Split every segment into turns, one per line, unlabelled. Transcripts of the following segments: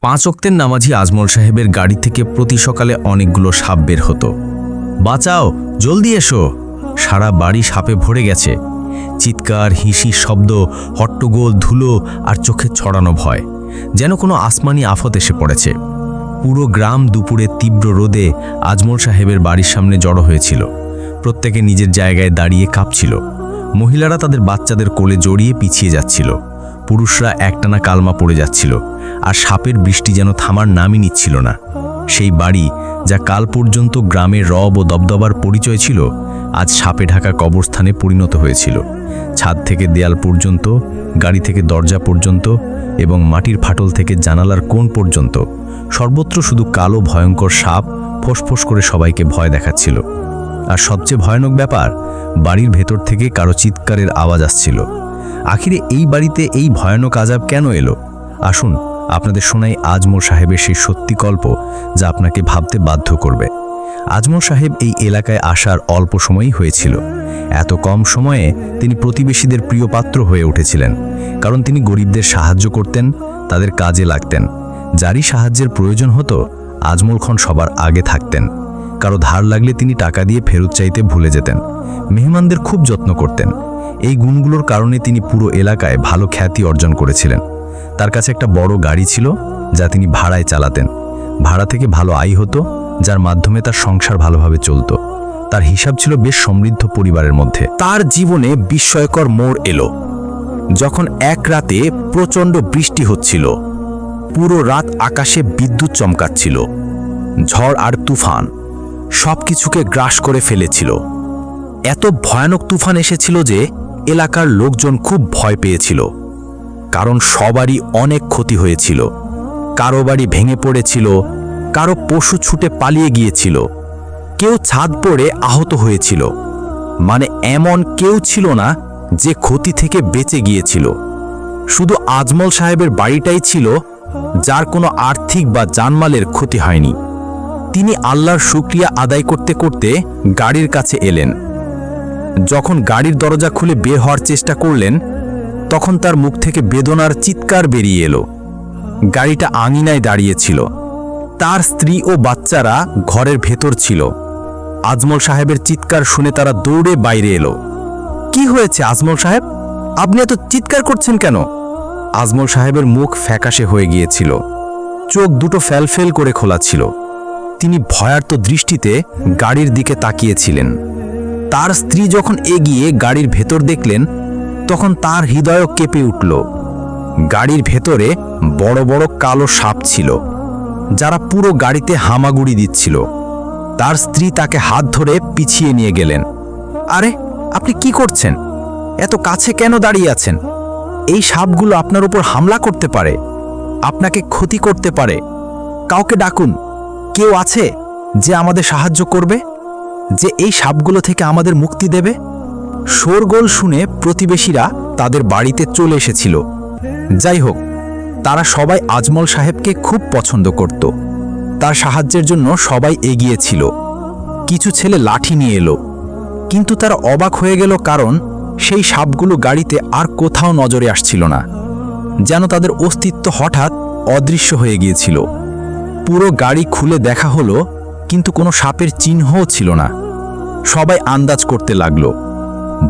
পাঁচ অক্তের নামাজি আজমল সাহেবের গাড়ি থেকে প্রতি সকালে অনেকগুলো সাপ বের হতো। বাঁচাও, জলদি এসো। সারা বাড়ি সাপে ভরে গেছে। চিৎকার হিসির শব্দ, হট্টগোল, ধুলো আর চোখে ছড়ানো ভয়। যেন কোনো আসমানি আফত এসে পড়েছে। পুরো গ্রাম দুপুরে তীব্র রোদে আজমল সাহেবের বাড়ির সামনে জড়ো হয়েছিল। প্রত্যেকে নিজের জায়গায় দাঁড়িয়ে কাঁপছিল। মহিলারা তাদের বাচ্চাদের কোলে জড়িয়ে পিছিয়ে যাচ্ছিল। পুরুষরা একটানা কালমা পড়ে যাচ্ছিল, আর সাপের বৃষ্টি যেন থামার নামই নিচ্ছিল না। সেই বাড়ি, যা কাল পর্যন্ত গ্রামের রব ও দবদবার পরিচয় ছিল, আজ সাপে ঢাকা কবরস্থানে পরিণত হয়েছিল। ছাদ থেকে দেয়াল পর্যন্ত, গাড়ি থেকে দরজা পর্যন্ত এবং মাটির ফাটল থেকে জানালার কোণ পর্যন্ত সর্বত্র শুধু কালো ভয়ঙ্কর সাপ ফোঁস করে সবাইকে ভয় দেখাচ্ছিল। আর সবচেয়ে ভয়ানক ব্যাপার, বাড়ির ভেতর থেকে কারও চিৎকারের আওয়াজ আসছিল। আখিরে এই বাড়িতে এই ভয়ানক আজাব কেন এলো? আসুন, আপনাদের শোনাই আজমল সাহেবের সেই সত্যি গল্প যা আপনাকে ভাবতে বাধ্য করবে। আজমল সাহেব এই এলাকায় আসার অল্প সময়ই হয়েছিল। এত কম সময়ে তিনি প্রতিবেশীদের প্রিয় পাত্র হয়ে উঠেছিলেন, কারণ তিনি গরিবদের সাহায্য করতেন, তাদের কাজে লাগতেন। যারই সাহায্যের প্রয়োজন হতো, আজমল খন সবার আগে থাকতেন। কারও ধার লাগলে তিনি টাকা দিয়ে ফেরত চাইতে ভুলে যেতেন। মেহমানদের খুব যত্ন করতেন। এই গুণগুলোর কারণে তিনি পুরো এলাকায় ভালো খ্যাতি অর্জন করেছিলেন। তার কাছে একটা বড় গাড়ি ছিল, যা তিনি ভাড়ায় চালাতেন। ভাড়া থেকে ভালো আয় হতো, যার মাধ্যমে তার সংসার ভালোভাবে চলত। তার হিসাব ছিল বেশ সমৃদ্ধ পরিবারের মধ্যে।
তার জীবনে বিস্ময়কর মোড় এলো। যখন এক রাতে প্রচণ্ড বৃষ্টি হচ্ছিল, পুরো রাত আকাশে বিদ্যুৎ চমকাচ্ছিল। ঝড় আর তুফান। সবকিছুকে গ্রাস করে ফেলেছিল। এত ভয়ানক তুফান এসেছিল যে এলাকার লোকজন খুব ভয় পেয়েছিল। কারণ সবারই অনেক ক্ষতি হয়েছিল। কারও বাড়ি ভেঙে পড়েছিল, কারও পশু ছুটে পালিয়ে গিয়েছিল, কেউ ছাদ পড়ে আহত হয়েছিল। মানে এমন কেউ ছিল না যে ক্ষতি থেকে বেঁচে গিয়েছিল। শুধু আজমল সাহেবের বাড়িটাই ছিল, যার কোনো আর্থিক বা জানমালের ক্ষতি হয়নি। তিনি আল্লাহর শুক্রিয়া আদায় করতে করতে গাড়ির কাছে এলেন। যখন গাড়ির দরজা খুলে বের হওয়ার চেষ্টা করলেন, তখন তার মুখ থেকে বেদনার চিৎকার বেরিয়ে এলো। গাড়িটা আঙিনায় দাঁড়িয়েছিল। তার স্ত্রী ও বাচ্চারা ঘরের ভেতর ছিল। আজমল সাহেবের চিৎকার শুনে তারা দৌড়ে বাইরে এলো। কি হয়েছে আজমল সাহেব? আপনি এত চিৎকার করছেন কেন? আজমল সাহেবের মুখ ফ্যাকাশে হয়ে গিয়েছিল। চোখ দুটো ফ্যালফেল করে খোলা ছিল। তিনি ভয়ার্ত দৃষ্টিতে গাড়ির দিকে তাকিয়েছিলেন। তার স্ত্রী যখন এগিয়ে গাড়ির ভেতর দেখলেন, তখন তার হৃদয় কেঁপে উঠল। গাড়ির ভেতরে বড় বড় কালো সাপ ছিল, যারা পুরো গাড়িতে হামাগুড়ি দিচ্ছিল। তার স্ত্রী তাকে হাত ধরে পিছিয়ে নিয়ে গেলেন। আরে, আপনি কি করছেন? এত কাছে কেন দাঁড়িয়ে আছেন? এই সাপগুলো আপনার উপর হামলা করতে পারে। আপনাকে ক্ষতি করতে পারে। কাউকে ডাকুন। কেউ আছে যে আমাদের সাহায্য করবে? যে এই সাপগুলো থেকে আমাদের মুক্তি দেবে? শোরগোল শুনে প্রতিবেশীরা তাদের বাড়িতে চলে এসেছিল। যাই হোক, তারা সবাই আজমল সাহেবকে খুব পছন্দ করত। তার সাহায্যের জন্য সবাই এগিয়েছিল কিছু ছেলে লাঠি নিয়ে এলো। কিন্তু তারা অবাক হয়ে গেল কারণ সেই সাপগুলো গাড়িতে আর কোথাও নজরে আসছিল না, যেন তাদের অস্তিত্ব হঠাৎ অদৃশ্য হয়ে গিয়েছিল। পুরো গাড়ি খুলে দেখা হলো, কিন্তু কোনো সাপের চিহ্নও ছিল না। সবাই আন্দাজ করতে লাগল।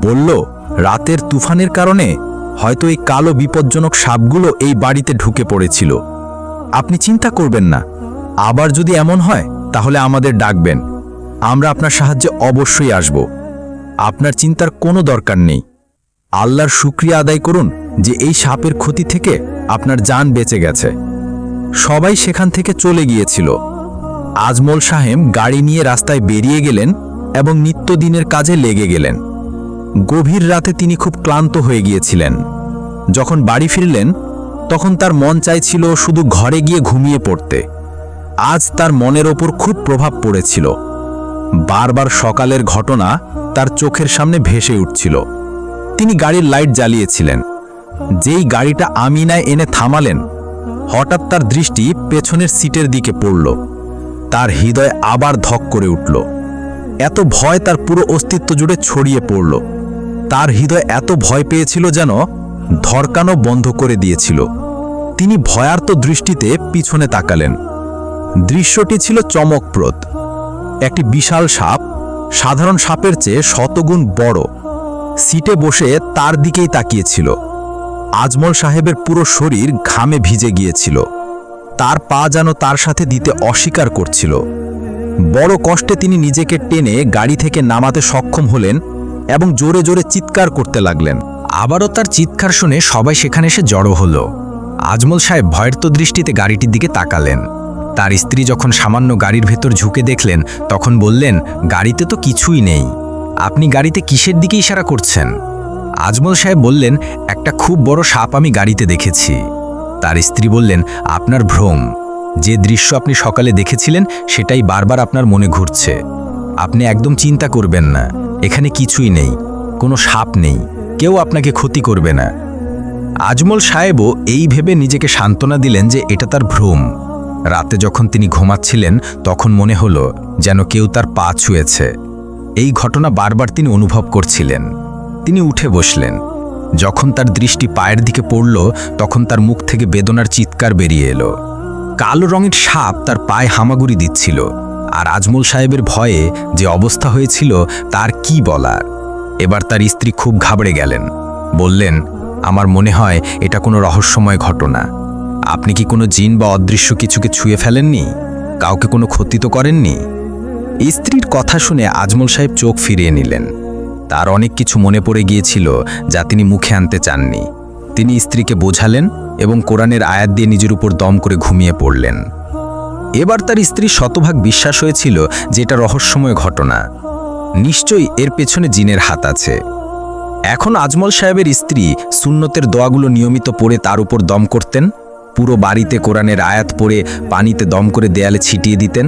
বলল, রাতের তুফানের কারণে হয়তো এই কালো বিপজ্জনক সাপগুলো এই বাড়িতে ঢুকে পড়েছিল। আপনি চিন্তা করবেন না। আবার যদি এমন হয়, তাহলে আমাদের ডাকবেন। আমরা আপনার সাহায্যে অবশ্যই আসব। আপনার চিন্তার কোনো দরকার নেই। আল্লাহর শুক্রিয়া আদায় করুন যে এই সাপের ক্ষতি থেকে আপনার যান বেঁচে গেছে। সবাই সেখান থেকে চলে গিয়েছিল। আজমল সাহেব গাড়ি নিয়ে রাস্তায় বেরিয়ে গেলেন এবং নিত্যদিনের কাজে লেগে গেলেন। গভীর রাতে তিনি খুব ক্লান্ত হয়ে গিয়েছিলেন। যখন বাড়ি ফিরলেন, তখন তার মন চাইছিল শুধু ঘরে গিয়ে ঘুমিয়ে পড়তে। আজ তার মনের ওপর খুব প্রভাব পড়েছিল। বারবার সকালের ঘটনা তার চোখের সামনে ভেসে উঠছিল। তিনি গাড়ির লাইট জ্বালিয়েছিলেন। যেই গাড়িটা আমিনায় এনে থামালেন হঠাৎ তার দৃষ্টি পেছনের সিটের দিকে পড়ল। তার হৃদয় আবার ধক করে উঠল। এত ভয় তার পুরো অস্তিত্ব জুড়ে ছড়িয়ে পড়ল। তার হৃদয় এত ভয় পেয়েছিল যেন ধরকানো বন্ধ করে দিয়েছিল। তিনি ভয়ার্ত দৃষ্টিতে পিছনে তাকালেন। দৃশ্যটি ছিল চমকপ্রদ। একটি বিশাল সাপ, সাধারণ সাপের চেয়ে শতগুণ বড়, সিটে বসে তার দিকেই তাকিয়েছিল। আজমল সাহেবের পুরো শরীর ঘামে ভিজে গিয়েছিল। তার পা যেন তার সাথে দিতে অস্বীকার করছিল। বড় কষ্টে তিনি নিজেকে টেনে গাড়ি থেকে নামাতে সক্ষম হলেন এবং জোরে জোরে চিৎকার করতে লাগলেন।
আবারও তার চিৎকার শুনে সবাই সেখানে এসে জড়ো হলো। আজমল সাহেব ভয়েরত দৃষ্টিতে গাড়িটির দিকে তাকালেন। তার স্ত্রী যখন সামান্য গাড়ির ভেতর ঝুঁকে দেখলেন, তখন বললেন, গাড়িতে তো কিছুই নেই। আপনি গাড়িতে কিসের দিকে ইশারা করছেন? আজমল সাহেব বললেন, একটা খুব বড় সাপ আমি গাড়িতে দেখেছি। তার স্ত্রী বললেন, আপনার ভ্রম। যে দৃশ্য আপনি সকালে দেখেছিলেন, সেটাই বারবার আপনার মনে ঘুরছে। আপনি একদম চিন্তা করবেন না। এখানে কিছুই নেই। কোনো সাপ নেই। কেউ আপনাকে ক্ষতি করবে না। আজমল সাহেবও এই ভেবে নিজেকে সান্ত্বনা দিলেন যে এটা তার ভ্রম। রাতে যখন তিনি ঘুমাচ্ছিলেন, তখন মনে হলো যেন কেউ তার পা ছুঁয়েছে। এই ঘটনা বারবার তিনি অনুভব করছিলেন। তিনি উঠে বসলেন। যখন তার দৃষ্টি পায়ের দিকে পড়ল, তখন তার মুখ থেকে বেদনার চিৎকার বেরিয়ে এলো। কালো রঙের সাপ তার পায়ে হামাগুড়ি দিচ্ছিল, আর আজমল সাহেবের ভয়ে যে অবস্থা হয়েছিল তার কি বলার? এবার তার স্ত্রী খুব ঘাবড়ে গেলেন। বললেন, আমার মনে হয় এটা কোনো রহস্যময় ঘটনা। আপনি কি কোনো জিন বা অদৃশ্য কিছুকে ছুঁয়ে ফেলেননি? কাউকে কোনো ক্ষতি তো করেননি? স্ত্রীর কথা শুনে আজমল সাহেব চোখ ফিরিয়ে নিলেন। তার অনেক কিছু মনে পড়ে গিয়েছিল যা তিনি মুখে আনতে চাননি। তিনি স্ত্রীকে বোঝালেন এবং কোরআনের আয়াত দিয়ে নিজের উপর দম করে ঘুমিয়ে পড়লেন। এবার তার স্ত্রী শতভাগ বিশ্বাস হয়েছিল যে এটা রহস্যময় ঘটনা। নিশ্চয়ই এর পেছনে জিনের হাত আছে। এখন আজমল সাহেবের স্ত্রী সুন্নতের দোয়াগুলো নিয়মিত পড়ে তার উপর দম করতেন, পুরো বাড়িতে কোরআনের আয়াত পড়ে পানিতে দম করে দেয়ালে ছিটিয়ে দিতেন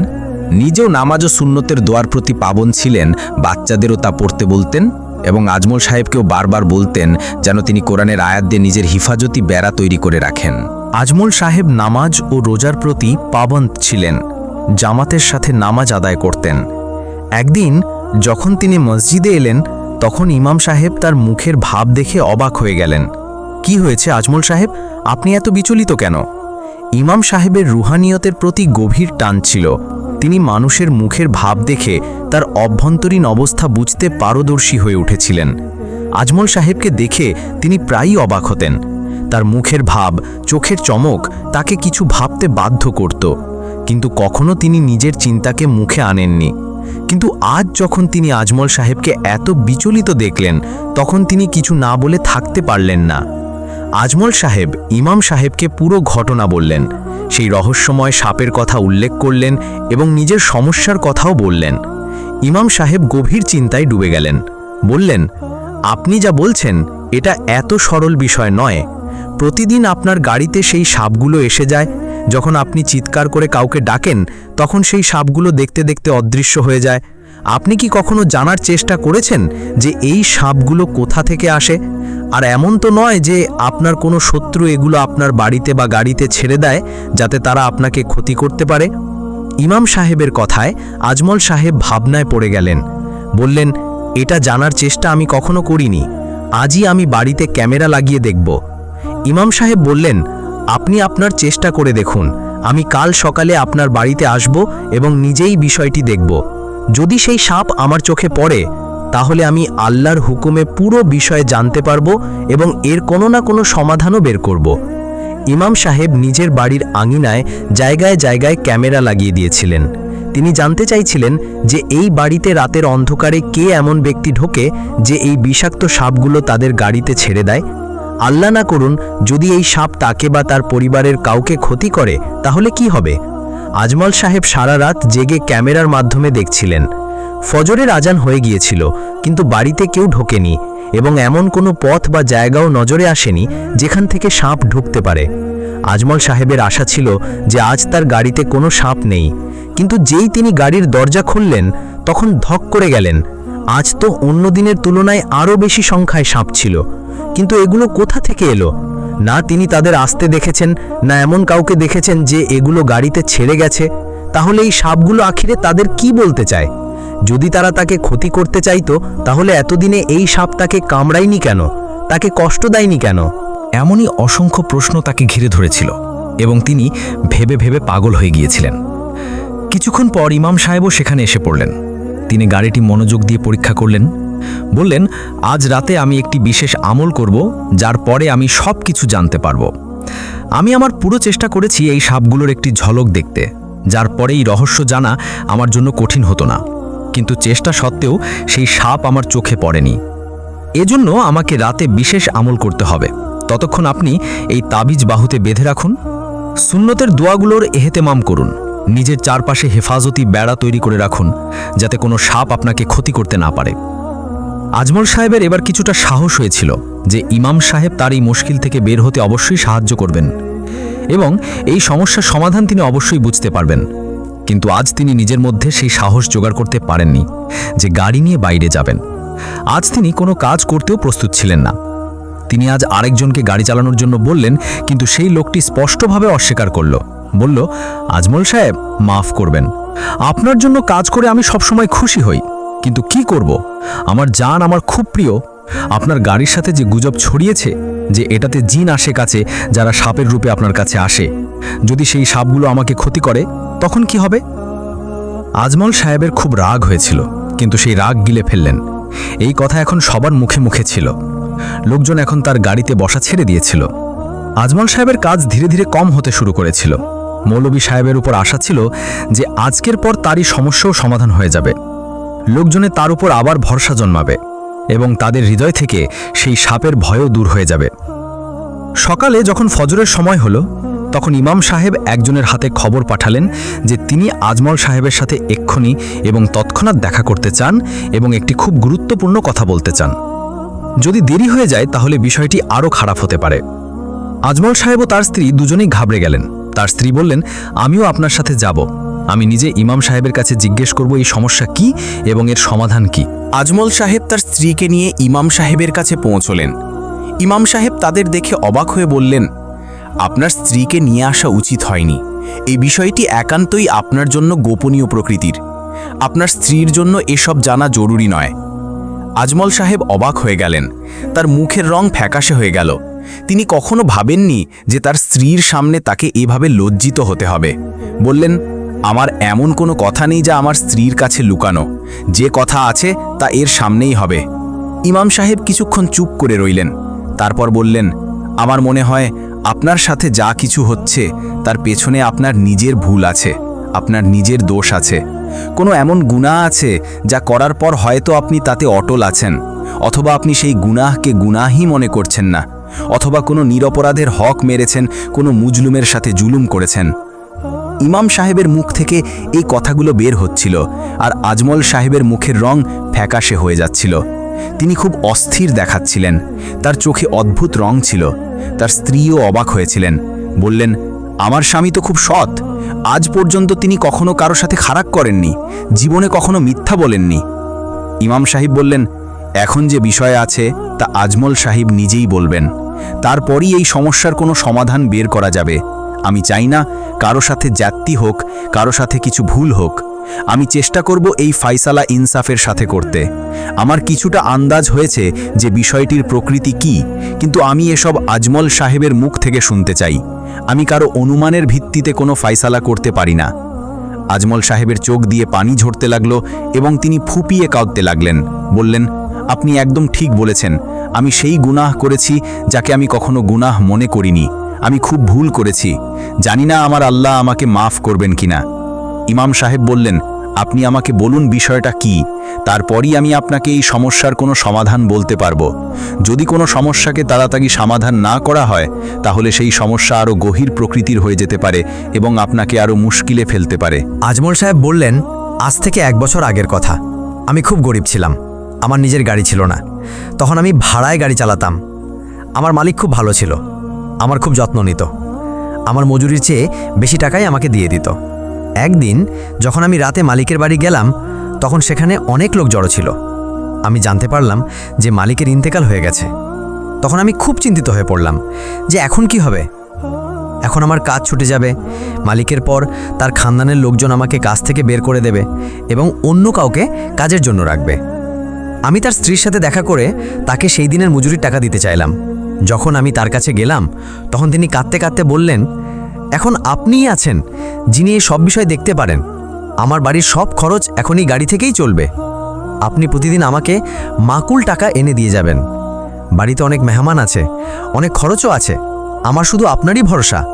নিজেও নামাজ ও সুন্নতের দোয়ার প্রতি পাবন ছিলেন, বাচ্চাদেরও তা পড়তে বলতেন এবং আজমল সাহেবকেও বারবার বলতেন যেন তিনি কোরআনের আয়াত দিয়ে নিজের হিফাজতি বেড়া তৈরি করে রাখেন।
আজমল সাহেব নামাজ ও রোজার প্রতি পাবন্ত ছিলেন, জামাতের সাথে নামাজ আদায় করতেন। একদিন যখন তিনি মসজিদে এলেন, তখন ইমাম সাহেব তার মুখের ভাব দেখে অবাক হয়ে গেলেন। কি হয়েছে আজমল সাহেব? আপনি এত বিচলিত কেন? ইমাম সাহেবের রুহানিয়তের প্রতি গভীর টান ছিল। তিনি মানুষের মুখের ভাব দেখে তার অভ্যন্তরীণ অবস্থা বুঝতে পারদর্শী হয়ে উঠেছিলেন। আজমল সাহেবকে দেখে তিনি প্রায়ই অবাক হতেন। তার মুখের ভাব, চোখের চমক তাকে কিছু ভাবতে বাধ্য করত। কিন্তু কখনো তিনি নিজের চিন্তাকে মুখে আনেননি। কিন্তু আজ যখন তিনি আজমল সাহেবকে এত বিচলিত দেখলেন, তখন তিনি কিছু না বলে থাকতে পারলেন না। আজমল সাহেব, ইমাম সাহেবকে পুরো ঘটনা বললেন। সেই রহস্যময় সাপের কথা উল্লেখ করলেন এবং নিজের সমস্যার কথাও বললেন। ইমাম সাহেব গভীর চিন্তায় ডুবে গেলেন। বললেন, আপনি যা বলছেন, এটা এত সরল বিষয় নয়। প্রতিদিন আপনার গাড়িতে সেই সাপগুলো এসে যায়। যখন আপনি চিৎকার করে কাউকে ডাকেন, তখন সেই সাপগুলো দেখতে দেখতে অদৃশ্য হয়ে যায়। আপনি কি কখনো জানার চেষ্টা করেছেন যে এই সাপগুলো কোথা থেকে আসে? আর এমন তো নয় যে আপনার কোনো শত্রু এগুলো আপনার বাড়িতে বা গাড়িতে ছেড়ে দেয় যাতে তারা আপনাকে ক্ষতি করতে পারে? ইমাম সাহেবের কথায় আজমল সাহেব ভাবনায় পড়ে গেলেন। বললেন, এটা জানার চেষ্টা আমি কখনো করিনি। আজই আমি বাড়িতে ক্যামেরা লাগিয়ে দেখব। ইমাম সাহেব বললেন, আপনি আপনার চেষ্টা করে দেখুন। আমি কাল সকালে আপনার বাড়িতে আসব এবং নিজেই বিষয়টি দেখব। যদি সেই সাপ আমার চোখে পড়ে, তাহলে আমি আল্লাহর হুকুমে পুরো বিষয়ে জানতে পারব এবং এর কোনো না কোনো সমাধানও বের করব। ইমাম সাহেব নিজের বাড়ির আঙিনায় জায়গায় জায়গায় ক্যামেরা লাগিয়ে দিয়েছিলেন। তিনি জানতে চাইছিলেন যে এই বাড়িতে রাতের অন্ধকারে কে এমন ব্যক্তি ঢোকে যে এই বিষাক্ত সাপগুলো তাদের গাড়িতে ছেড়ে দেয়। আল্লাহ না করুন, যদি এই সাপ তাকে বা তার পরিবারের কাউকে ক্ষতি করে, তাহলে কি হবে? আজমল সাহেব সারা রাত জেগে ক্যামেরার মাধ্যমে দেখছিলেন। ফজরের আজান হয়ে গিয়েছিল, কিন্তু বাড়িতে কেউ ঢোকেনি এবং এমন কোনো পথ বা জায়গাও নজরে আসেনি যেখান থেকে সাপ ঢুকতে পারে। আজমল সাহেবের আশা ছিল যে আজ তার গাড়িতে কোনো সাপ নেই, কিন্তু যেই তিনি গাড়ির দরজা খুললেন, তখন ধক করে গেলেন। আজ তো অন্য দিনের তুলনায় আরও বেশি সংখ্যায় সাপ ছিল, কিন্তু এগুলো কোথা থেকে এলো? না তিনি তাদের আসতে দেখেছেন, না এমন কাউকে দেখেছেন যে এগুলো গাড়িতে ছেড়ে গেছে। তাহলে এই সাপগুলো আখিরে তাদের কি বলতে চায়? যদি তারা তাকে ক্ষতি করতে চাইতো, তাহলে এতদিনে এই সাপ তাকে কামড়ায়নি কেন? তাকে কষ্ট দেয়নি কেন?
এমনই অসংখ্য প্রশ্ন তাকে ঘিরে ধরেছিল,
এবং তিনি ভেবে ভেবে পাগল হয়ে গিয়েছিলেন। কিছুক্ষণ পর ইমাম সাহেবও সেখানে এসে পড়লেন। তিনি গাড়িটি মনোযোগ দিয়ে পরীক্ষা করলেন। বললেন, আজ রাতে আমি একটি বিশেষ আমল করব, যার পরে আমি সব কিছু জানতে পারব। আমি আমার পুরো চেষ্টা করেছি এই সাপগুলোর একটি ঝলক দেখতে, যার পরে এই রহস্য জানা আমার জন্য কঠিন হতো না। কিন্তু চেষ্টা সত্ত্বেও সেই সাপ আমার চোখে পড়েনি। এজন্য আমাকে রাতে বিশেষ আমল করতে হবে। ততক্ষণ আপনি এই তাবিজ বাহুতে বেঁধে রাখুন। সুন্নতের দোয়াগুলোর এহেতেমাম করুন। নিজের চারপাশে হেফাজতি বেড়া তৈরি করে রাখুন, যাতে কোনো সাপ আপনাকে ক্ষতি করতে না পারে। আজমল সাহেবের এবার কিছুটা সাহস হয়েছিল যে ইমাম সাহেব তার এই মুশকিল থেকে বের হতে অবশ্যই সাহায্য করবেন এবং এই সমস্যার সমাধান তিনি অবশ্যই বুঝতে পারবেন। কিন্তু আজ তিনি নিজের মধ্যে সেই সাহস জোগাড় করতে পারেননি যে গাড়ি নিয়ে বাইরে যাবেন। আজ তিনি কোনো কাজ করতেও প্রস্তুত ছিলেন না। তিনি আজ আরেকজনকে গাড়ি চালানোর জন্য বললেন, কিন্তু সেই লোকটি স্পষ্টভাবে অস্বীকার করল। বলল, আজমল সাহেব, মাফ করবেন। আপনার জন্য কাজ করে আমি সবসময় খুশি হই। কিন্তু কি করব? আমার জান আমার খুব প্রিয়। আপনার গাড়ির সাথে যে গুজব ছড়িয়েছে, যে এটাতে জিন আসে কাছে, যারা সাপের রূপে আপনার কাছে আসে, যদি সেই সাপগুলো আমাকে ক্ষতি করে, তখন কি হবে? আজমল সাহেবের খুব রাগ হয়েছিল, কিন্তু সেই রাগ গিলে ফেললেন। এই কথা এখন সবার মুখে মুখে ছিল। লোকজন এখন তার গাড়িতে বসা ছেড়ে দিয়েছিল। আজমল সাহেবের কাজ ধীরে ধীরে কম হতে শুরু করেছিল। মৌলবী সাহেবের উপর আশা ছিল যে আজকের পর তারই সমস্যাও সমাধান হয়ে যাবে। লোকজনে তার উপর আবার ভরসা জন্মাবে এবং তাদের হৃদয় থেকে সেই সাপের ভয়ও দূর হয়ে যাবে। সকালে যখন ফজরের সময় হলো, তখন ইমাম সাহেব একজনের হাতে খবর পাঠালেন যে তিনি আজমল সাহেবের সাথে এক্ষুনি এবং তৎক্ষণাৎ দেখা করতে চান এবং একটি খুব গুরুত্বপূর্ণ কথা বলতে চান। যদি দেরি হয়ে যায়, তাহলে বিষয়টি আরও খারাপ হতে পারে। আজমল সাহেব ও তার স্ত্রী দুজনেই ঘাবড়ে গেলেন। তার স্ত্রী বললেন, আমিও আপনার সাথে যাব। আমি নিজে ইমাম সাহেবের কাছে জিজ্ঞেস করব, এই সমস্যা কি এবং এর সমাধান কি?
আজমল সাহেব তার স্ত্রীকে নিয়ে ইমাম সাহেবের কাছে পৌঁছলেন। ইমাম সাহেব তাদের দেখে অবাক হয়ে বললেন, আপনার স্ত্রীকে নিয়ে আসা উচিত হয়নি। এই বিষয়টি একান্তই আপনার জন্য গোপনীয় প্রকৃতির। আপনার স্ত্রীর জন্য এসব জানা জরুরি নয়। আজমল সাহেব অবাক হয়ে গেলেন। তার মুখের রং ফ্যাকাশে হয়ে গেল। তিনি কখনো ভাবেননি যে তার স্ত্রীর সামনে তাকে এভাবে লজ্জিত হতে হবে। বললেন আমার এমন কোনো কথা নেই যা আমার স্ত্রীর কাছে লুকানো। যে কথা আছে তা এর সামনেই হবে। ইমাম সাহেব কিছুক্ষণ চুপ করে রইলেন। তারপর বললেন, আমার মনে হয় আপনার সাথে যা কিছু হচ্ছে, তার পেছনে আপনার নিজের ভুল আছে, আপনার নিজের দোষ আছে। কোনো এমন গুনাহ আছে যা করার পর হয়তো আপনি তাতে অটল আছেন, অথবা আপনি সেই গুনাহকে গুনাহই মনে করছেন না, অথবা কোনো নিরপরাধের হক মেরেছেন, কোনো মুজলুমের সাথে জুলুম করেছেন। ইমাম সাহেবের মুখ থেকে এই কথাগুলো বের হচ্ছিল আর আজমল সাহেবের মুখের রং ফ্যাকাশে হয়ে যাচ্ছিল। তিনি খুব অস্থির দেখাচ্ছিলেন। তার চোখে অদ্ভুত রং ছিল। তার স্ত্রীও অবাক হয়েছিলেন। বললেন, আমার স্বামী তো খুব সৎ। আজ পর্যন্ত তিনি কখনো কারও সাথে খারাপ করেননি। জীবনে কখনো মিথ্যা বলেননি। ইমাম সাহেব বললেন, এখন যে বিষয় আছে, তা আজমল সাহেব নিজেই বলবেন। তারপরই এই সমস্যার কোনো সমাধান বের করা যাবে। আমি চাই না কারও সাথে জাতি হোক, কারও সাথে কিছু ভুল হোক। আমি চেষ্টা করব এই ফাইসালা ইনসাফের সাথে করতে। আমার কিছুটা আন্দাজ হয়েছে যে বিষয়টির প্রকৃতি কি, কিন্তু আমি এসব আজমল সাহেবের মুখ থেকে শুনতে চাই। আমি কারও অনুমানের ভিত্তিতে কোনো ফাইসালা করতে পারি না। আজমল সাহেবের চোখ দিয়ে পানি ঝরতে লাগল এবং তিনি ফুপিয়ে কাঁদতে লাগলেন। বললেন, আপনি একদম ঠিক বলেছেন। আমি সেই গুনাহ করেছি যাকে আমি কখনো গুনাহ মনে করিনি। আমি খুব ভুল করেছি। জানি না আমার আল্লাহ আমাকে মাফ করবেন কিনা। ইমাম সাহেব বললেন, আপনি আমাকে বলুন বিষয়টা কি? তারপরই আমি আপনাকে এই সমস্যার কোনো সমাধান বলতে পারব। যদি কোনো সমস্যাকে তাড়াতাড়ি সমাধান না করা হয়, তাহলে সেই সমস্যা আরও গভীর প্রকৃতির হয়ে যেতে পারে এবং আপনাকে আরও মুশকিলে ফেলতে পারে।
আজমল সাহেব বললেন, আজ থেকে এক বছর আগের কথা। আমি খুব গরিব ছিলাম। আমার নিজের গাড়ি ছিল না। তখন আমি ভাড়ায় গাড়ি চালাতাম। আমার মালিক খুব ভালো ছিল। আমার খুব যত্ন নিত। আমার মজুরির চেয়ে বেশি টাকাই আমাকে দিয়ে দিত। একদিন যখন আমি রাতে মালিকের বাড়ি গেলাম, তখন সেখানে অনেক লোক জড়ো ছিল। আমি জানতে পারলাম যে মালিকের ইন্তেকাল হয়ে গেছে। তখন আমি খুব চিন্তিত হয়ে পড়লাম যে এখন কি হবে? এখন আমার কাজ ছুটে যাবে। মালিকের পর তার খানদানের লোকজন আমাকে কাজ থেকে বের করে দেবে এবং অন্য কাউকে কাজের জন্য রাখবে। আমি তার স্ত্রীর সাথে দেখা করে তাকে সেই দিনের মজুরির টাকা দিতে চাইলাম। যখন আমি তার কাছে গেলাম, তখন তিনি কাঁদতে কাঁদতে বললেন, এখন আপনিই আছেন যিনি এই সব বিষয় দেখতে পারেন। আমার বাড়ির সব খরচ এখন এই গাড়ি থেকেই চলবে। আপনি প্রতিদিন আমাকে মাকুল টাকা এনে দিয়ে যাবেন। বাড়িতে অনেক মেহমান আছে, অনেক খরচও আছে। আমার শুধু আপনারই ভরসা।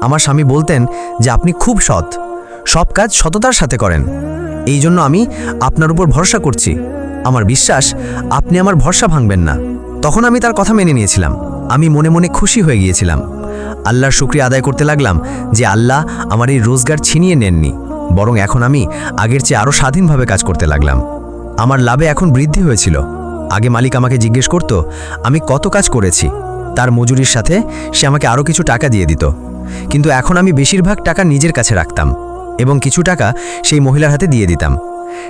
আমার স্বামী বলতেন যে আপনি খুব সৎ। সব কাজ সততার সাথে করেন। এই জন্য আমি আপনার উপর ভরসা করছি। আমার বিশ্বাস, আপনি আমার ভরসা ভাঙবেন না। তখন আমি তার কথা মেনে নিয়েছিলাম। আমি মনে মনে খুশি হয়ে গিয়েছিলাম। আল্লাহর শুক্রিয়া আদায় করতে লাগলাম যে আল্লাহ আমার এই রোজগার ছিনিয়ে নেননি। বরং এখন আমি আগের চেয়ে আরও স্বাধীনভাবে কাজ করতে লাগলাম। আমার লাভে এখন বৃদ্ধি হয়েছিল। আগে মালিক আমাকে জিজ্ঞেস করত, আমি কত কাজ করেছি? তার মজুরির সাথে সে আমাকে আরও কিছু টাকা দিয়ে দিত। কিন্তু এখন আমি বেশিরভাগ টাকা নিজের কাছে রাখতাম এবং কিছু টাকা সেই মহিলার হাতে দিয়ে দিতাম।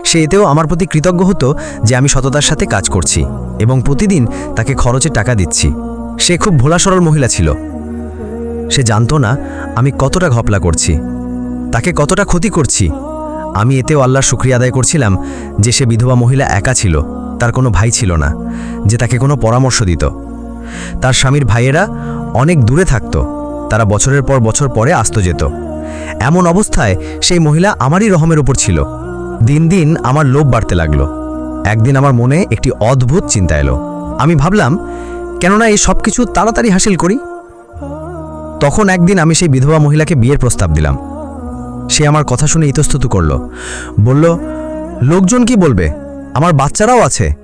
সে এতেও আমার প্রতি কৃতজ্ঞ হতো যে আমি সততার সাথে কাজ করছি এবং প্রতিদিন তাকে খরচের টাকা দিচ্ছি। সে খুব ভোলা সরল মহিলা ছিল। সে জানতো না আমি কতটা ঘপলা করছি। তাকে কতটা ক্ষতি করছি। আমি এতেও আল্লাহর শুক্রিয়া আদায় করছিলাম যে সে বিধবা মহিলা একা ছিল, তার কোনো ভাই ছিল না, যে তাকে কোনো পরামর্শ দিত। তার স্বামীর ভাইয়েরা অনেক দূরে থাকত, তারা বছরের পর বছর পরে আসত যেত। এমন অবস্থায় সেই মহিলা আমারই রহমের উপর ছিল। দিন দিন আমার লোভ বাড়তে লাগল। একদিন আমার মনে একটি অদ্ভুত চিন্তা এলো। আমি ভাবলাম, কেননা এই সব কিছু তাড়াতাড়ি হাসিল করি। তখন একদিন আমি সেই বিধবা মহিলাকে বিয়ের প্রস্তাব দিলাম। সে আমার কথা শুনে ইতস্তত করল। বলল, লোকজন কি বলবে? আমার বাচ্চারাও আছে।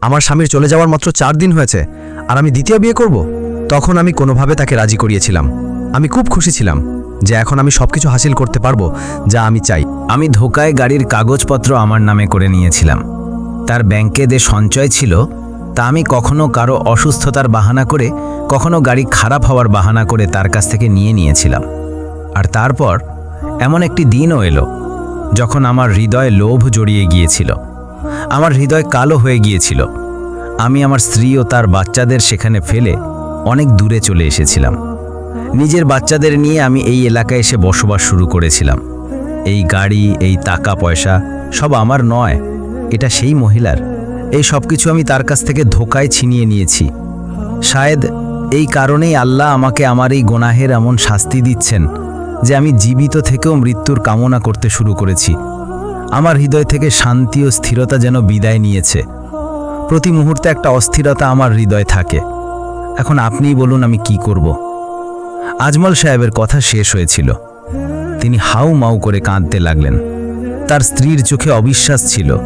আমার স্বামীর চলে যাওয়ার মাত্র চার দিন হয়েছে, আর আমি দ্বিতীয় বিয়ে করব? তখন আমি কোনোভাবে তাকে রাজি করিয়েছিলাম। আমি খুব খুশি ছিলাম। যে এখন আমি সব কিছু হাসিল করতে পারব, যা আমি চাই।
আমি ধোকায় গাড়ির কাগজপত্র আমার নামে করে নিয়েছিলাম। তার ব্যাংকে যে সঞ্চয় ছিল, তা আমি কখনো কারও অসুস্থতার বাহানা করে, কখনো গাড়ি খারাপ হওয়ার বাহানা করে তার কাছ থেকে নিয়ে নিয়েছিলাম। আর তারপর এমন একটি দিনও এলো, যখন আমার হৃদয়ে লোভ জড়িয়ে গিয়েছিল। আমার হৃদয় কালো হয়ে গিয়েছিল। আমি আমার স্ত্রী ও তার বাচ্চাদের সেখানে ফেলে অনেক দূরে চলে এসেছিলাম। নিজের বাচ্চাদের নিয়ে আমি এই এলাকায় এসে বসবাস শুরু করেছিলাম। এই গাড়ি, এই টাকা পয়সা সব আমার নয়, এটা সেই মহিলার। এই সব কিছু আমি তার কাছ থেকে ধোকায় ছিনিয়ে নিয়েছি। শায়দ, এই কারণেই আল্লাহ আমাকে আমার এই গোনাহের এমন শাস্তি দিচ্ছেন যে আমি জীবিত থেকেও মৃত্যুর কামনা করতে শুরু করেছি। আমার হৃদয় থেকে শান্তি ও স্থিরতা যেন বিদায় নিয়েছে। প্রতি মুহূর্তে একটা অস্থিরতা আমার হৃদয় থাকে। এখন আপনিই বলুন আমি কি করব। আজমল সাহেবের কথা শেষ হয়েছিল। তিনি হাউ মাউ করে কাঁদতে লাগলেন। তার স্ত্রীর চোখে অবিশ্বাস ছিল,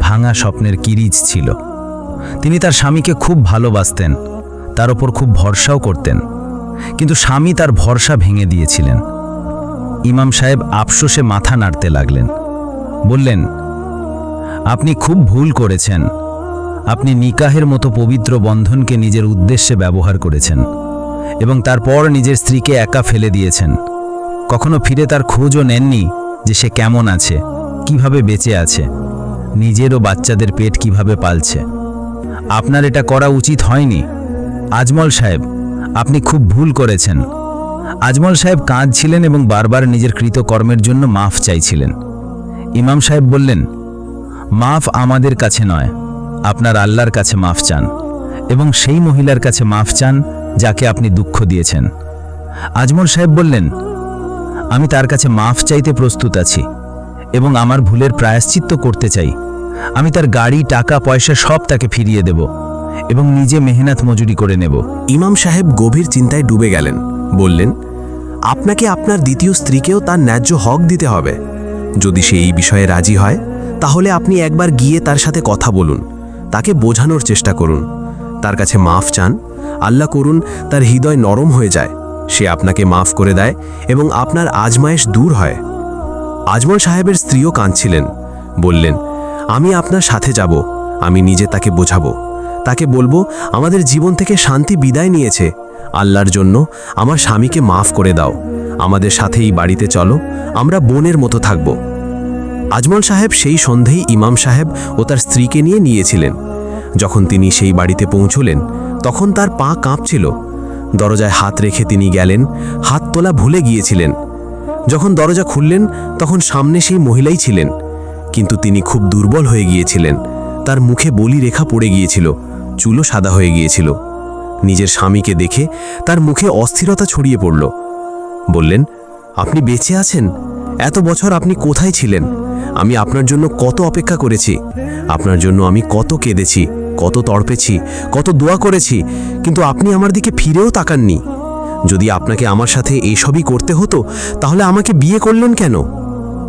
ভাঙা স্বপ্নের কিরিচ ছিল। তিনি তার স্বামীকে খুব ভালোবাসতেন, তার ওপর খুব ভরসাও করতেন। কিন্তু স্বামী তার ভরসা ভেঙে দিয়েছিলেন। ইমাম সাহেব আফসোসে মাথা নাড়তে লাগলেন। বললেন, আপনি খুব ভুল করেছেন। আপনি নিকাহের মতো পবিত্র বন্ধনকে নিজের উদ্দেশ্যে ব্যবহার করেছেন। এবং তারপর নিজের স্ত্রীকে একা ফেলে দিয়েছেন। কখনো ফিরে তার খোঁজও নেননি যে সে কেমন আছে, কীভাবে বেঁচে আছে, নিজেরও বাচ্চাদের পেট কীভাবে পালছে। আপনার এটা করা উচিত হয়নি। আজমল সাহেব, আপনি খুব ভুল করেছেন। আজমল সাহেব কাঁদছিলেন এবং বারবার নিজের কৃতকর্মের জন্য মাফ চাইছিলেন। ইমাম সাহেব বললেন, মাফ আমাদের কাছে নয়, আপনার আল্লাহর কাছে মাফ চান এবং সেই মহিলার কাছে মাফ চান যাকে আপনি দুঃখ দিয়েছেন। আজমল সাহেব বললেন, আমি তার কাছে মাফ চাইতে প্রস্তুত আছি এবং আমার ভুলের প্রায়শ্চিত্ত করতে চাই। আমি তার গাড়ি, টাকা, পয়সা সব তাকে ফিরিয়ে দেব এবং নিজে মেহনত মজুরি করে নেব।
ইমাম সাহেব গভীর চিন্তায় ডুবে গেলেন। বললেন, আপনাকে আপনার দ্বিতীয় স্ত্রীকেও তার ন্যায্য হক দিতে হবে। যদি সে এই বিষয়ে রাজি হয়, তাহলে আপনি একবার গিয়ে তার সাথে কথা বলুন। তাকে বোঝানোর চেষ্টা করুন। তার কাছে মাফ চান আল্লাহ করুন, তার হৃদয় নরম হয়ে যায়। সে আপনাকে মাফ করে দেয় এবং আপনার আজমায়েশ দূর হয়। আজমল সাহেবের স্ত্রীও কাঁদছিলেন। বললেন, আমি আপনার সাথে যাব। আমি নিজে তাকে বোঝাবো। তাকে বলব, আমাদের জীবন থেকে শান্তি বিদায় নিয়েছে। আল্লাহর জন্য আমার স্বামীকে মাফ করে দাও। আমাদের সাথে এই বাড়িতে চলো। আমরা বোনের মতো থাকব। আজমল সাহেব সেই সন্ধেই ইমাম সাহেব ও তার স্ত্রীকে নিয়ে নিয়েছিলেন। যখন তিনি সেই বাড়িতে পৌঁছলেন তখন তার পা কাঁপছিল। দরজায় হাত রেখে তিনি গেলেন, হাত তোলা ভুলে গিয়েছিলেন। যখন দরজা খুললেন, তখন সামনে সেই মহিলাই ছিলেন। কিন্তু তিনি খুব দুর্বল হয়ে গিয়েছিলেন। তার মুখে বলি রেখা পড়ে গিয়েছিল, চুলও সাদা হয়ে গিয়েছিল। নিজের স্বামীকে দেখে তার মুখে অস্থিরতা ছড়িয়ে পড়ল। বললেন, আপনি বেঁচে আছেন? এত বছর আপনি কোথায় ছিলেন? আমি আপনার জন্য কত অপেক্ষা করেছি। আপনার জন্য আমি কত কেঁদেছি। কত তড়পেছি, কত দোয়া করেছি, কিন্তু আপনি আমার দিকে ফিরেও তাকাননি। যদি আপনাকে আমার সাথে এসবই করতে হতো, তাহলে আমাকে বিয়ে করলেন কেন?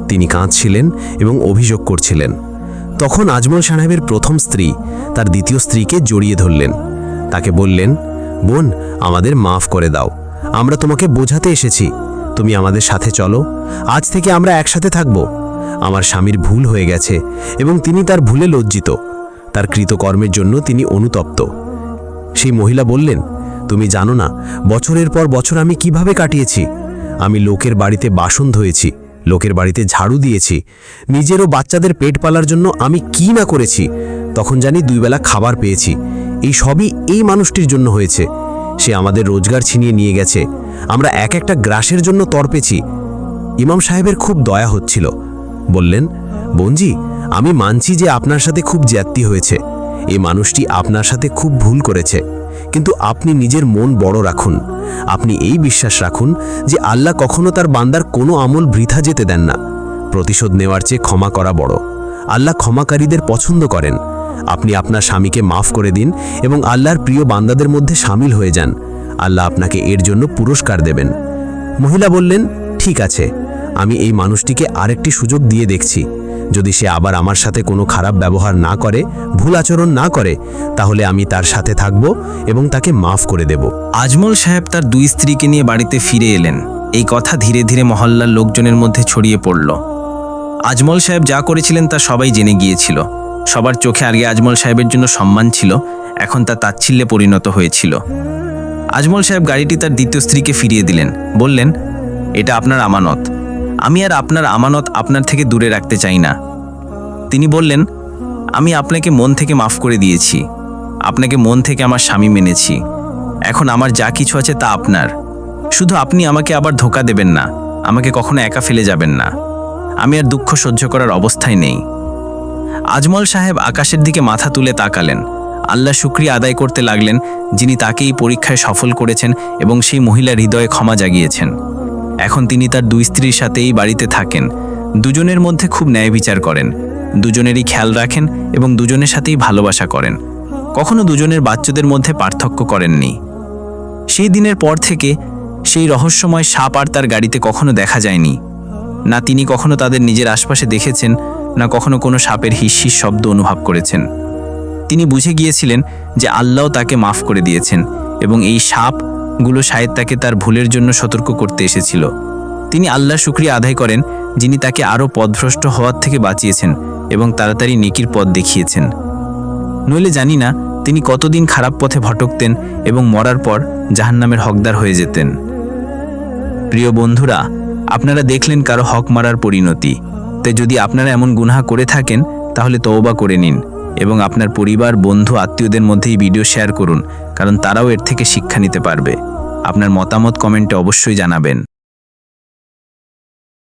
তিনি কাঁদছিলেন এবং অভিযোগ করছিলেন। তখন আজমল সাহেবের প্রথম স্ত্রী তার দ্বিতীয় স্ত্রীকে জড়িয়ে ধরলেন। তাকে বললেন, বোন, আমাদের মাফ করে দাও। আমরা তোমাকে বোঝাতে এসেছি। তুমি আমাদের সাথে চলো। আজ থেকে আমরা একসাথে থাকব। আমার স্বামীর ভুল হয়ে গেছে এবং তিনি তার ভুলে লজ্জিত। তার কৃতকর্মের জন্য তিনি অনুতপ্ত। সেই মহিলা বললেন, তুমি জানো না, বছরের পর বছর আমি কীভাবে কাটিয়েছি? আমি লোকের বাড়িতে বাসন ধুয়েছি, লোকের বাড়িতে ঝাড়ু দিয়েছি নিজেরও বাচ্চাদের পেট পালার জন্য আমি কি না করেছি, তখন জানি দুইবেলা খাবার পেয়েছি। এই সবই এই মানুষটির জন্য হয়েছে। সে আমাদের রোজগার ছিনিয়ে নিয়ে গেছে। আমরা এক একটা গ্রাসের জন্য তর্পেছি ইমাম সাহেবের খুব দয়া হচ্ছিল। বললেন বঞ্জি আমি মানছি যে আপনার সাথে খুব জ্যাপ্তি হয়েছে। এই মানুষটি আপনার সাথে খুব ভুল করেছে। কিন্তু আপনি নিজের মন বড় রাখুন। আপনি এই বিশ্বাস রাখুন যে আল্লাহ কখনো তার বান্দার কোনো আমল বৃথা যেতে দেন না। প্রতিশোধ নেওয়ার চেয়ে ক্ষমা করা বড়। আল্লাহ ক্ষমাকারীদের পছন্দ করেন। আপনি আপনার স্বামীকে মাফ করে দিন এবং আল্লাহর প্রিয় বান্দাদের মধ্যে সামিল হয়ে যান। আল্লাহ আপনাকে এর জন্য পুরস্কার দেবেন। মহিলা বললেন, ঠিক আছে। আমি এই মানুষটিকে আরেকটি সুযোগ দিয়ে দেখছি। যদি সে আবার আমার সাথে কোনো খারাপ ব্যবহার না করে, ভুল আচরণ না করে, তাহলে আমি তার সাথে থাকব এবং তাকে মাফ করে দেব।
আজমল সাহেব তার দুই স্ত্রীকে নিয়ে বাড়িতে ফিরে এলেন। এই কথা ধীরে ধীরে মহল্লার লোকজনের মধ্যে ছড়িয়ে পড়ল। আজমল সাহেব যা করেছিলেন তা সবাই জেনে গিয়েছিল। সবার চোখে আগে আজমল সাহেবের জন্য সম্মান ছিল, এখন তা তাচ্ছিল্যে পরিণত হয়েছিল। আজমল সাহেব গাড়িটি তার দ্বিতীয় স্ত্রীকে ফিরিয়ে দিলেন। বললেন, এটা আপনার আমানত। আমি আর আপনার আমানত আপনার থেকে দূরে রাখতে চাই না। তিনি বললেন, আমি আপনাকে মন থেকে মাফ করে দিয়েছি। আপনাকে মন থেকে আমার স্বামী মেনেছি। এখন আমার যা কিছু আছে তা আপনার। শুধু আপনি আমাকে আবার ধোকা দেবেন না। আমাকে কখনো একা ফেলে যাবেন না। আমি আর দুঃখ সহ্য করার অবস্থায় নেই। আজমল সাহেব আকাশের দিকে মাথা তুলে তাকালেন। আল্লাহ শুক্রিয়া আদায় করতে লাগলেন, যিনি তাকে এই পরীক্ষায় সফল করেছেন এবং সেই মহিলার হৃদয়ে ক্ষমা জাগিয়েছেন। এখন তিনি তার দুই স্ত্রীর সাথেই বাড়িতে থাকেন। দুজনের মধ্যে খুব ন্যায় বিচার করেন। দুজনেরই খেয়াল রাখেন এবং দুজনের সাথেই ভালোবাসা করেন। কখনো দুজনের বাচ্চাদের মধ্যে পার্থক্য করেননি। সেই দিনের পর থেকে সেই রহস্যময় সাপ আর তার গাড়িতে কখনো দেখা যায়নি। না তিনি কখনো তাদের নিজের আশপাশে দেখেছেন, না কখনো কোনো সাপের হিসিস শব্দ অনুভব করেছেন। তিনি বুঝে গিয়েছিলেন যে আল্লাহ তাকে মাফ করে দিয়েছেন এবং এই সাপগুলো শায়দ তাকে তার ভুলের জন্য সতর্ক করতে এসেছিল। তিনি আল্লাহ শুক্রিয়া আদায় করেন, যিনি তাকে আরও পথভ্রষ্ট হওয়ার থেকে বাঁচিয়েছেন এবং তাড়াতাড়ি নেকির পথ দেখিয়েছেন। নইলে জানি না তিনি কতদিন খারাপ পথে ভটকতেন এবং মরার পর জাহান্নামের হকদার হয়ে যেতেন। প্রিয় বন্ধুরা, আপনারা দেখলেন কারও হক মারার পরিণতি। তাই যদি আপনারা এমন গুনাহা করে থাকেন, তাহলে তওবা করে নিন। এবং আপনার পরিবার, বন্ধু, আত্মীয়দের মধ্যে এই ভিডিও শেয়ার করুন, কারণ তারাও এর থেকে শিক্ষা নিতে পারবে। আপনার মতামত কমেন্টে অবশ্যই জানাবেন।